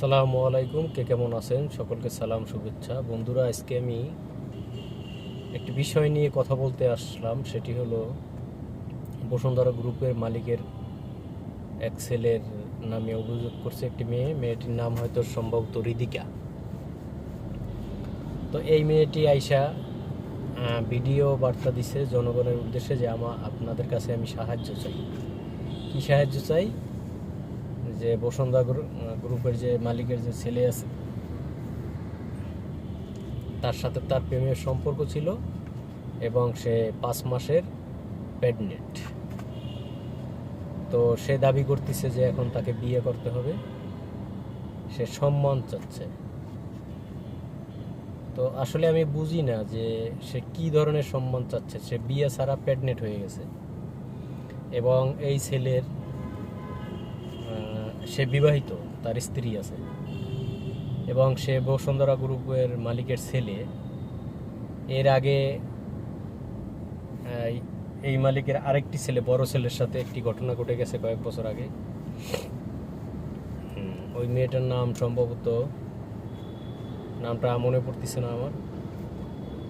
আসসালামু আলাইকুম। কে কেমন আছেন? সকলকে সালাম, শুভেচ্ছা। বন্ধুরা, আজকে আমি একটি বিষয় নিয়ে কথা বলতে আসলাম। সেটি হলো বসুন্ধরা গ্রুপের মালিকের এক ছেলের নামে অভিযোগ করছে একটি মেয়ে। মেয়েটির নাম হয়তো সম্ভবত রিদিকা। তো এই মেয়েটি আইসা ভিডিও বার্তা দিছে জনগণের উদ্দেশ্যে যে আমা, আপনাদের কাছে আমি সাহায্য চাই। কি সাহায্য চাই? যে বসুন্ধরা গ্রু- গ্রুপের যে মালিকের যে ছেলে আছে, তার সাথে তার প্রেমের সম্পর্ক ছিল এবং সে পাঁচ মাসের প্রেগনেন্ট। তো সে দাবি করতেছে যে এখন তাকে বিয়ে করতে হবে। সে সম্মান চাচ্ছে। তো আসলে আমি বুঝি না যে সে কি ধরনের সম্মান চাচ্ছে। সে বিয়ে ছাড়া প্রেগনেন্ট হয়ে গেছে। এবং এই ছেলের সে বিবাহিত, তার স্ত্রী আছে। এবং সে বসুন্ধরা গ্রুপের মালিকের ছেলে। এর আগে এই মালিকের আরেকটি ছেলে, বড় ছেলের সাথে একটি ঘটনা ঘটে গেছে কয়েক বছর আগে। ওই মেয়েটার নাম সম্ভবত, নামটা মনে পড়তেছে না আমার।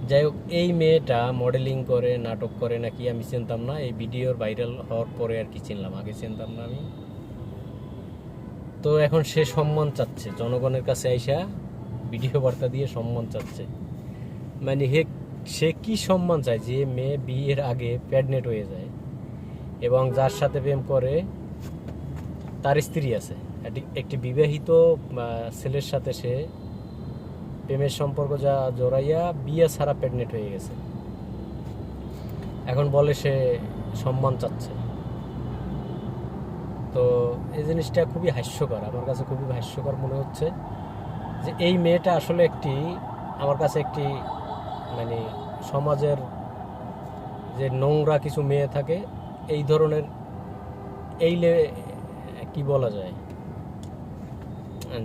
যাই হোক, এই মেয়েটা মডেলিং করে, নাটক করে, নাকি আমি চিনতাম না, এই ভিডিওর ভাইরাল হওয়ার পরে আর কি চিনলাম, আগে চিনতাম না আমি। তো এখন সে সম্মান চাচ্ছে। জনগণের কাছে আইসা ভিডিও বার্তা দিয়ে সম্মান চাচ্ছে। মানে হে, সে কি সম্মান চায় যে মেয়ে বিয়ের আগে প্রেগনেন্ট হয়ে যায় এবং যার সাথে প্রেম করে তার স্ত্রী আছে। একটি- বিবাহিত ছেলের সাথে সে প্রেমের সম্পর্ক যা জড়াইয়া বিয়ে ছাড়া প্রেগনেন্ট হয়ে গেছে। এখন বলে সে সম্মান চাচ্ছে। তো এই জিনিসটা খুবই হাস্যকর। আমার কাছে খুবই হাস্যকর মনে হচ্ছে যে এই মেয়েটা আসলে একটি, আমার কাছে একটি মানে সমাজের যে নোংরা কিছু মেয়ে থাকে, এই ধরনের এই কি বলা যায়,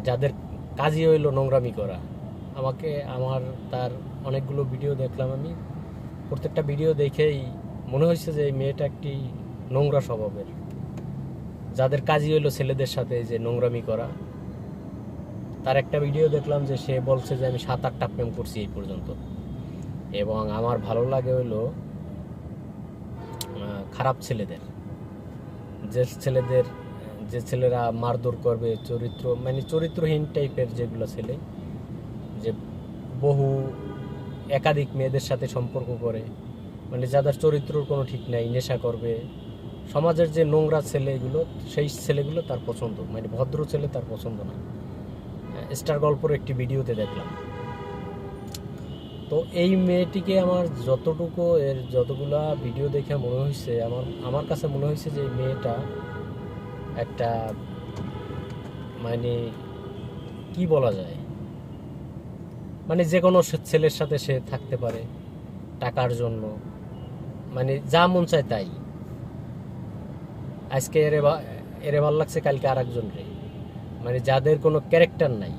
যাদের কাজই হইল নোংরামি করা। আমাকে, আমার তার অনেকগুলো ভিডিও দেখলাম আমি। প্রত্যেকটা ভিডিও দেখেই মনে হয়েছে যে এই মেয়েটা একটি নোংরা স্বভাবের। যাদের কাজই হইল ছেলেদের সাথে যে নোংরামি করা, তার একটা ভিডিও দেখলাম যে সে বলছে যে আমি সাত আটটা প্রেম করছি এই পর্যন্ত। এবং আমার ভালো লাগে হইল খারাপ ছেলেদের। যে ছেলেদের, যে ছেলেরা মারধর করবে, চরিত্র মানে চরিত্রহীন টাইপের যেগুলো ছেলে, যে বহু একাধিক মেয়েদের সাথে সম্পর্ক করে মানে যাদের চরিত্রর কোনো ঠিক নাই, নেশা করবে সমাজের যে নোংরা ছেলেগুলো, সেই ছেলেগুলো তার পছন্দ মানে ভদ্র ছেলে তার পছন্দ না। স্টার গল্পর একটি ভিডিওতে দেখলাম। তো এই মেয়েটিকে আমার যতটুকু এর যতগুলা ভিডিও দেখে মনে হয়েছে আমার আমার কাছে মনে হয়েছে যে এই মেয়েটা একটা মানে কি বলা যায়? মানে যে কোনো ছেলের সাথে সে থাকতে পারে, টাকার জন্য। মানে যা মন চায় তাই। আজকে এরে এরে ভালো লাগছে কালকে আর একজন রে। মানে যাদের কোনো ক্যারেক্টার নাই,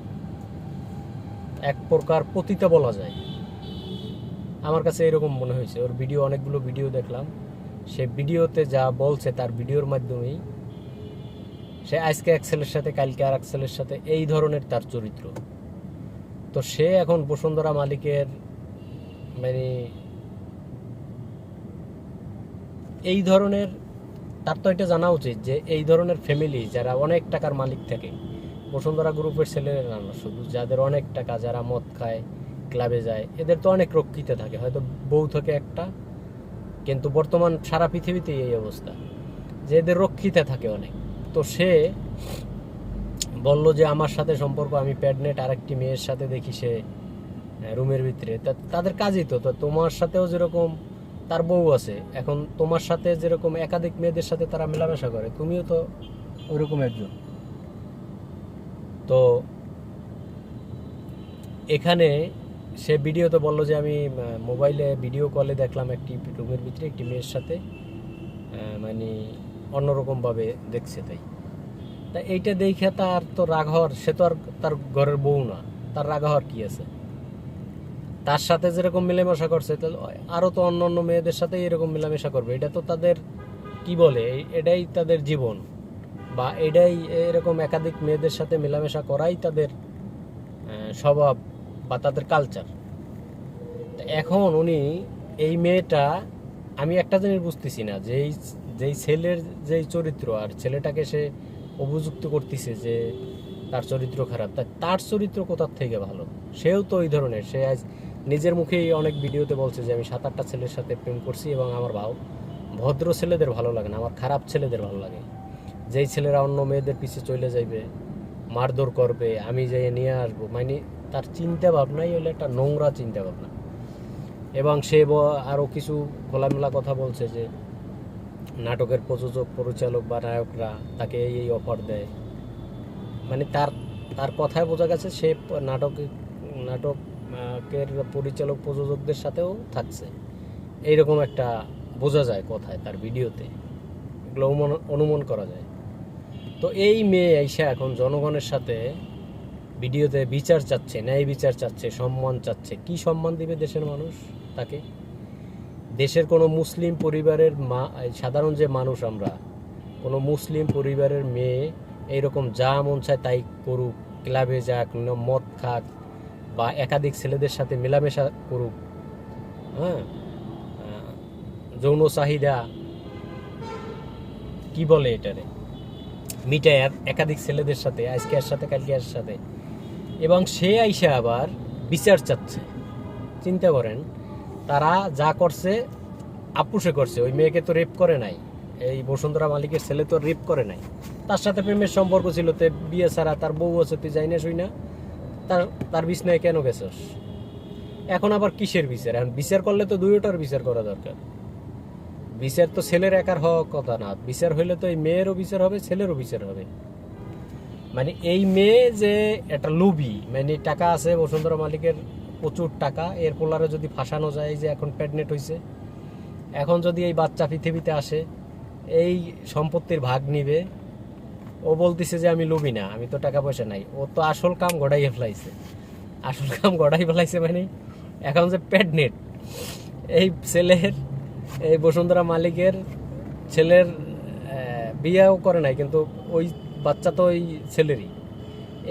এক প্রকার পতিতা বলা যায়। আমার কাছে এরকম মনে হয়েছে। ওর ভিডিও অনেকগুলো ভিডিও দেখলাম। সে ভিডিওতে যা বলছে তার ভিডিওর মাধ্যমেই সে আজকে এক ছেলের সাথে, কালকে আর এক ছেলের সাথে এই ধরনের তার চরিত্র। তো সে এখন বসুন্ধরা মালিকের মানে এই ধরনের তার তো এটা জানা উচিত যে এই ধরনের ফ্যামিলি যারা অনেক টাকার মালিক থাকে, বসুন্ধরা গ্রুপের ছেলেরা না, শুধু যাদের অনেক টাকা যারা মদ খায় ক্লাবে যায়, এদের তো অনেক রক্ষিতে থাকে। হয়তো বউ থাকে একটা, কিন্তু বর্তমান সারা পৃথিবীতে এই অবস্থা। যে এদের রক্ষিতে থাকে অনেক। তো সে বলল যে, আমার সাথে সম্পর্ক, আমি প্যাডনেট, আরেকটি মেয়ের সাথে দেখি সে রুমের ভিতরে। তাদের কাজই তো তো তোমার সাথেও যেরকম তার বউ আছে। এখন তোমার সাথে যেরকম একাধিক মেয়েদের সাথে তারা মেলামেশা করে, তুমিও তো ওইরকম একজন। তো এখানে সে ভিডিওতে বলল যে আমি মোবাইলে ভিডিও কলে দেখলাম একটি রুমের ভিতরে একটি মেয়ের সাথে মানে অন্যরকমভাবে দেখছে তাই। তা এইটা দেখে তার তো রাগ হওয়ার, সে তো আর তার ঘরের বউ না। তার রাগ হওয়ার কী আছে? তার সাথে যেরকম মেলামেশা করছে তাহলে আরও তো অন্য অন্য মেয়েদের সাথে এরকম মেলামেশা করবে। এটা তো তাদের, কি বলে এটাই তাদের জীবন। বা এটাই এরকম একাধিক মেয়েদের সাথে মেলামেশা করাই তাদের স্বভাব বা তাদের কালচার এখন উনি, এই মেয়েটা, আমি একটা জিনিস বুঝতেছি না, যেই যেই ছেলের যেই চরিত্র আর ছেলেটাকে সে অভিযুক্ত করতেছে যে তার চরিত্র খারাপ তার চরিত্র কোথার থেকে ভালো? সেও তো ওই ধরনের, সে আজ নিজের মুখেই অনেক ভিডিওতে বলছে যে আমি সাত আটটা ছেলের সাথে প্রেম করছি এবং আমার ভাও ভদ্র ছেলেদের ভালো লাগে না, আমার খারাপ ছেলেদের ভালো লাগে। যেই ছেলেরা অন্য মেয়েদের পিছে চলে যাইবে, মারধর করবে, আমি যাই নিয়ে আসব মানে তার চিন্তা ভাবনাই হলো একটা নোংরা চিন্তা ভাবনা এবং সে আরও কিছু খোলামেলা কথা বলছে যে নাটকের প্রযোজক, পরিচালক বা নায়করা তাকে এই এই অফার দেয়। মানে তার তার কথায় বোঝা গেছে সে প- নাটক নাটকের পরিচালক প্রযোজকদের সাথেও থাকছে। এইরকম একটা বোঝা যায় কথায় তার ভিডিওতে। এগুলো অনুমান- করা যায়। তো এই মেয়ে আইসা এখন জনগণের সাথে ভিডিওতে বিচার চাচ্ছে, ন্যায় বিচার চাচ্ছে, সম্মান চাচ্ছে। কি সম্মান দিবে দেশের মানুষ তাকে? দেশের কোনো মুসলিম পরিবারের মা সাধারণ যে মানুষ আমরা, কোনো মুসলিম পরিবারের মেয়ে এইরকম যা মন চায় তাই করুক, ক্লাবে যাক, মদ খাক বা একাধিক ছেলেদের সাথে মেলামেশা করুক হ্যাঁ? যৌন চাহিদা, কি বলে এটারে? মিটায় একাধিক ছেলেদের সাথে, আজকে এর সাথে, কালকে এর সাথে। এবং সে আইসা আবার বিচার চাচ্ছে। চিন্তা করেন, তারা যা করছে, আপুসে করছে। ওই মেয়েকে তো রেপ করে নাই। এই বসুন্ধরা মালিকের ছেলে তো রেপ করে নাই। তার সাথে প্রেমের সম্পর্ক ছিল, তে বিয়ে ছাড়া, তার বউ আছে, তুই যাই না শুই না? তার তার বিছনায় কেন গেছস? এখন আবার কিসের বিচার? এখন বিচার করলে তো দুইটার বিচার করা দরকার। বিচার তো ছেলের একার হওয়া কথা না। বিচার হইলে তো এই মেয়েরও বিচার হবে, ছেলেরও বিচার হবে। মানে এই মেয়ে যে একটা লুবি মানে টাকা আছে বসুন্ধরা মালিকের প্রচুর টাকা, এর পোলারে যদি ফাঁসানো যায় যে এখন প্রেগনেন্ট হয়েছে এখন যদি এই বাচ্চা পৃথিবীতে আসে, এই সম্পত্তির ভাগ নিবে ও বলতেছে যে আমি লুবি না, আমি তো টাকা পয়সা নাই। ও তো আসল কাম গড়াইয়ে ফেলাইছে। আসল কাম গড়াই ফেলাইছে মানে এখন যে প্রেগনেন্ট এই ছেলের, এই বসুন্ধরা মালিকের ছেলের বিয়েও করে নাই, কিন্তু ওই বাচ্চা তো ওই ছেলেরই।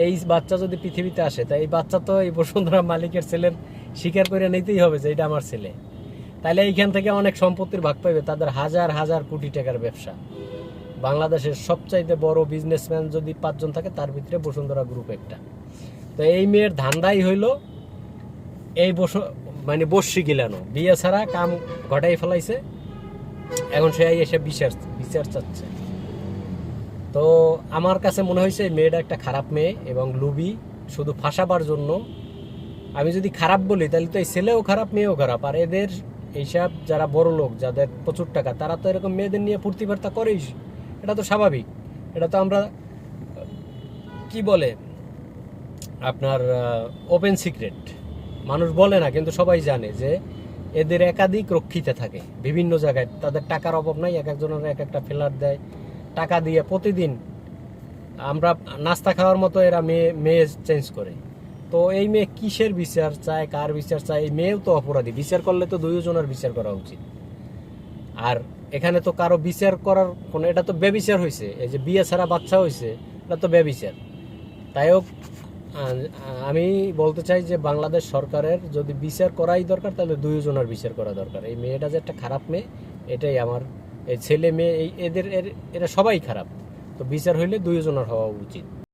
এই বাচ্চা যদি পৃথিবীতে আসে তাই এই বাচ্চা তো এই বসুন্ধরা মালিকের ছেলের স্বীকার করে নিতেই হবে যে এটা আমার ছেলে। তাহলে এইখান থেকে অনেক সম্পত্তির ভাগ পাইবে, তাদের হাজার হাজার কোটি টাকার ব্যবসা। বাংলাদেশের সবচাইতে বড় বিজনেসম্যান যদি পাঁচজন থাকে, তার ভিতরে বসুন্ধরা গ্রুপ একটা। তো এই মেয়ের ধান্দাই হইল এই বসু মানে বসি গিলানো। বিয়ে ছাড়া কাম ঘটাই ফেলাইছে। এখন সে এসে বিচার বিচার চাচ্ছে। তো আমার কাছে মনে হয়েছে এই মেয়েটা একটা খারাপ মেয়ে এবং লুবি শুধু ফাঁসাবার জন্য। আমি যদি খারাপ বলি, তাহলে তো এই ছেলেও খারাপ, মেয়েও খারাপ। আর এদের এইসব যারা বড় লোক যাদের প্রচুর টাকা, তারা তো এরকম মেয়েদের নিয়ে ফুর্তি ফার্তা করেই এটা তো স্বাভাবিক। এটা তো আমরা, কি বলে, আপনার ওপেন সিক্রেট মানুষ বলে না, কিন্তু সবাই জানে যে এদের একাধিক রক্ষিতে থাকে। বিভিন্ন জায়গায় তাদের টাকার অভাব নাই, এক একজনের এক একটা ফেলার দেয়। টাকা দিয়ে প্রতিদিন আমরা নাস্তা খাওয়ার মতো এরা মেয়ে মেয়ে চেঞ্জ করে। তো এই মেয়ে কিসের বিচার চায়, কার বিচার চায়, এই মেয়েও তো অপরাধী। বিচার করলে তো দুইজনের বিচার করা উচিত। আর এখানে তো কারও বিচার করার কোনো, এটা তো বেবিচার হয়েছে এই যে বিয়ে ছাড়া বাচ্চা হয়েছে এটা তো বেবিচার তাই হোক আমি বলতে চাই যে বাংলাদেশ সরকারের যদি বিচার করাই দরকার, তাহলে দুইজনের বিচার করা দরকার। এই মেয়েটা যে একটা খারাপ মেয়ে, এটাই আমার, এই ছেলে মেয়ে, এই এদের, এর- এরা সবাই খারাপ। তো বিচার হইলে দুইজনের হওয়া উচিত।